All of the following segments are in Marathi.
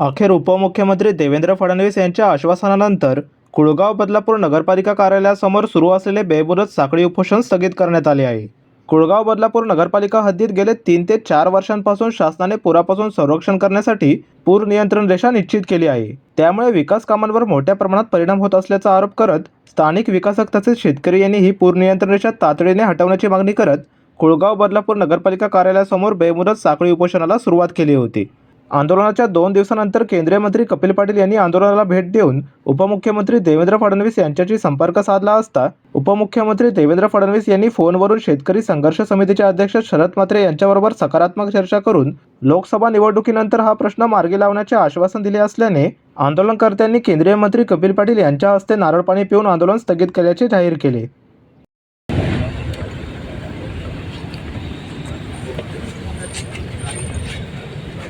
अखेर उपमुख्यमंत्री देवेंद्र फडणवीस यांच्या आश्वासनानंतर कुळगाव बदलापूर नगरपालिका कार्यालयासमोर सुरू असलेले बेमुदत साखळी उपोषण स्थगित करण्यात आले आहे. कुळगाव बदलापूर नगरपालिका हद्दीत गेले तीन ते चार वर्षांपासून शासनाने पुरापासून संरक्षण करण्यासाठी पूर नियंत्रण रेषा निश्चित केली आहे. त्यामुळे विकास कामांवर मोठ्या प्रमाणात परिणाम होत असल्याचा आरोप करत स्थानिक विकासक तसेच शेतकरी यांनी ही पूर नियंत्रण रेषा तातडीने हटवण्याची मागणी करत कुळगाव बदलापूर नगरपालिका कार्यालयासमोर बेमुदत साखळी उपोषणाला सुरुवात केली होती. आंदोलनाच्या दोन दिवसानंतर केंद्रीय मंत्री कपिल पाटील यांनी आंदोलनाला भेट देऊन उपमुख्यमंत्री देवेंद्र फडणवीस यांच्याशी संपर्क साधला असता उपमुख्यमंत्री देवेंद्र फडणवीस यांनी फोनवरून शेतकरी संघर्ष समितीचे अध्यक्ष शरद म्हात्रे यांच्याबरोबर सकारात्मक चर्चा करून लोकसभा निवडणुकीनंतर हा प्रश्न मार्गी लावण्याचे आश्वासन दिले असल्याने आंदोलनकर्त्यांनी केंद्रीय मंत्री कपिल पाटील यांच्या हस्ते नारळ पाणी पिऊन आंदोलन स्थगित केल्याचे जाहीर केले.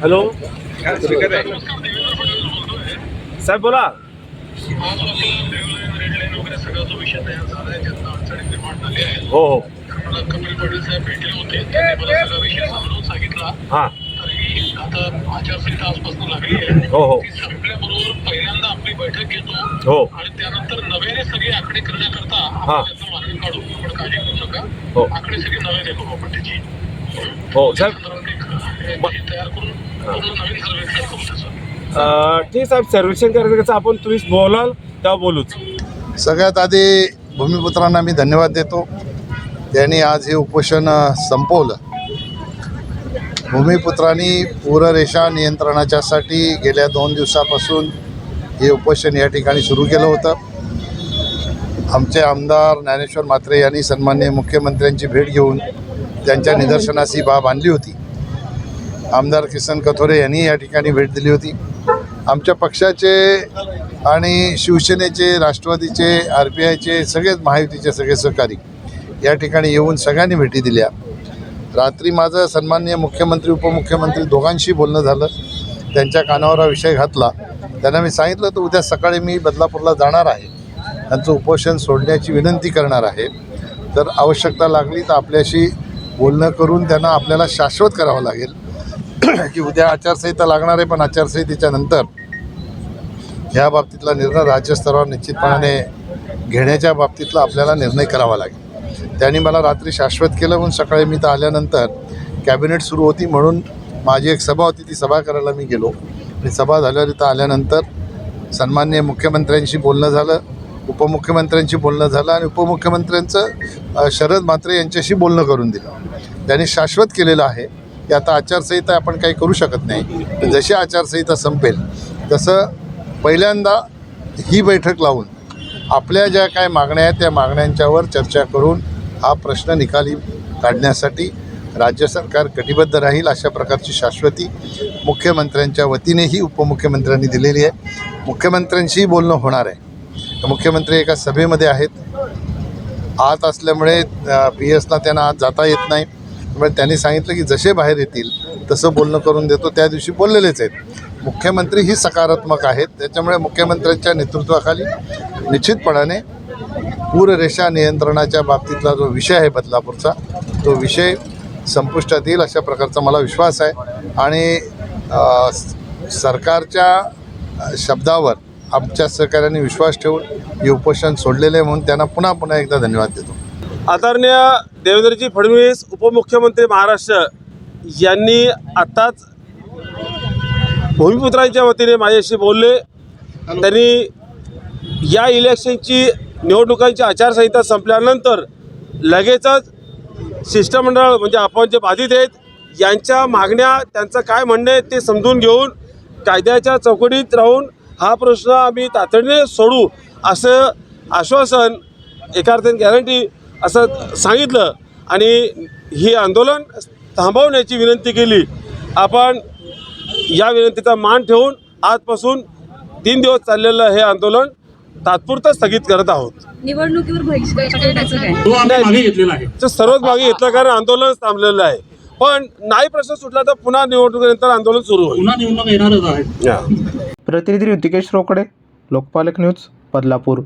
हॅलो. साहेब बोला. हो हो. कपिल साहेब भेटले होते त्यांनी मला सगळा विषय सांगितला हां. तरी आता आचारसंहिता लागली आहे हो हो. संपल्याबरोबर पहिल्यांदा आपली बैठक घेतो हो. आणि त्यानंतर नव्याने सगळे आकडे करण्याकरता हा. मार्ग काढू आपण काळजी करू नका हो. आकडे सगळे नव्याने करू आपण त्याची हो. साहेब. ठीक साहेब सर्वेक्षण करायचं कसं आपण तुम्ही बोलाल तेव्हा बोलूच. सगळ्यात आधी भूमिपुत्रांना मी धन्यवाद देतो. त्यांनी आज हे उपोषण संपवलं. भूमिपुत्रांनी पूररेषा नियंत्रणाच्यासाठी गेल्या दोन दिवसापासून हे उपोषण या ठिकाणी सुरू केलं होतं. आमचे आमदार ज्ञानेश्वर म्हात्रे यांनी सन्मान्य मुख्यमंत्र्यांची भेट घेऊन त्यांच्या निदर्शनास ही बाब आणली होती. आमदार किसन कथोरे यांनी या ठिकाणी भेट दिली होती. आमच्या पक्षाचे आणि शिवसेनेचे राष्ट्रवादीचे आर पी आयचे सगळेच महायुतीचे सगळे सहकारी या ठिकाणी येऊन सगळ्यांनी भेटी दिल्या. रात्री माझं सन्माननीय मुख्यमंत्री उपमुख्यमंत्री दोघांशी बोलणं झालं. त्यांच्या कानावर हा विषय घातला. त्यांना मी सांगितलं तर उद्या सकाळी मी बदलापूरला जाणार आहे. त्यांचं उपोषण सोडण्याची विनंती करणार आहे. तर आवश्यकता लागली तर आपल्याशी बोलणं करून त्यांना आपल्याला शाश्वत करावं लागेल. की उद्या आचारसंहिता लागणार आहे पण आचारसंहितेच्या नंतर ह्या बाबतीतला निर्णय राज्यस्तरावर निश्चितपणाने घेण्याच्या बाबतीतला आपल्याला निर्णय करावा लागेल. त्यांनी मला रात्री शाश्वत केलं म्हणून सकाळी मी तर आल्यानंतर कॅबिनेट सुरू होती म्हणून माझी एक सभा होती ती सभा करायला मी गेलो. आणि सभा झाल्यावर इथं आल्यानंतर सन्माननीय मुख्यमंत्र्यांशी बोलणं झालं उपमुख्यमंत्र्यांशी बोलणं झालं आणि उपमुख्यमंत्र्यांचं शरद म्हात्रे यांच्याशी बोलणं करून दिलं. त्यांनी शाश्वत केलेलं आहे. की आता आचारसंहिता आपण काही करू शकत नाही. जशी आचारसंहिता संपेल तसं पहिल्यांदा ही बैठक लावून आपल्या ज्या काय मागण्या आहेत त्या मागण्यांच्यावर चर्चा करून हा प्रश्न निकाली काढण्यासाठी राज्य सरकार कटिबद्ध राहील अशा प्रकारची शाश्वती मुख्यमंत्र्यांच्या वतीनेही उपमुख्यमंत्र्यांनी दिलेली आहे. मुख्यमंत्र्यांशीही बोलणं होणार आहे. तर मुख्यमंत्री एका सभेमध्ये आहेत. आत असल्यामुळे पी एसला त्यांना आत जाता येत नाही. त्यामुळे त्यांनी सांगितलं की जसे बाहेर येतील तसं बोलणं करून देतो. त्या दिवशी बोललेलेच आहेत. मुख्यमंत्री ही सकारात्मक आहेत. त्याच्यामुळे मुख्यमंत्र्यांच्या नेतृत्वाखाली निश्चितपणाने पूररेषा नियंत्रणाच्या बाबतीतला जो विषय आहे बदलापूरचा तो विषय संपुष्टात येईल अशा प्रकारचा मला विश्वास आहे. आणि सरकारच्या शब्दावर आमच्या सहकार्याने विश्वास ठेवून हे उपोषण सोडलेले आहे म्हणून त्यांना पुन्हा पुन्हा एकदा धन्यवाद देतो. आदरणीय देवेंद्रजी फडणवीस उपमुख्यमंत्री महाराष्ट्र यांनी आत्ताच भूमिपुत्रांच्या वतीने माझ्याशी बोलले. त्यांनी या इलेक्शनची निवडणुकांची आचारसंहिता संपल्यानंतर लगेचच शिष्टमंडळ म्हणजे आपण जे बाधित आहेत यांच्या मागण्या त्यांचं काय म्हणणं आहे ते समजून घेऊन कायद्याच्या चौकटीत राहून हा प्रश्न आम्ही तातडीने सोडू असं आश्वासन एका अर्थाने गॅरंटी असं सांगितलं. आणि ही आंदोलन थांबवण्याची विनंती केली. आपण या विनंतीचा मान ठेवून आजपासून तीन दिवस चाललेलं हे आंदोलन तात्पुरतं स्थगित करत आहोत. निवडणुकीवर बहिष्कार सर्वच मागे घेतलं कारण आंदोलन थांबलेलं आहे. पण नाही प्रश्न सुटला तर पुन्हा निवडणुकीनंतर आंदोलन सुरू होईल. प्रतिनिधी ऋतिकेश रोकडे लोकपालक न्यूज बदलापूर.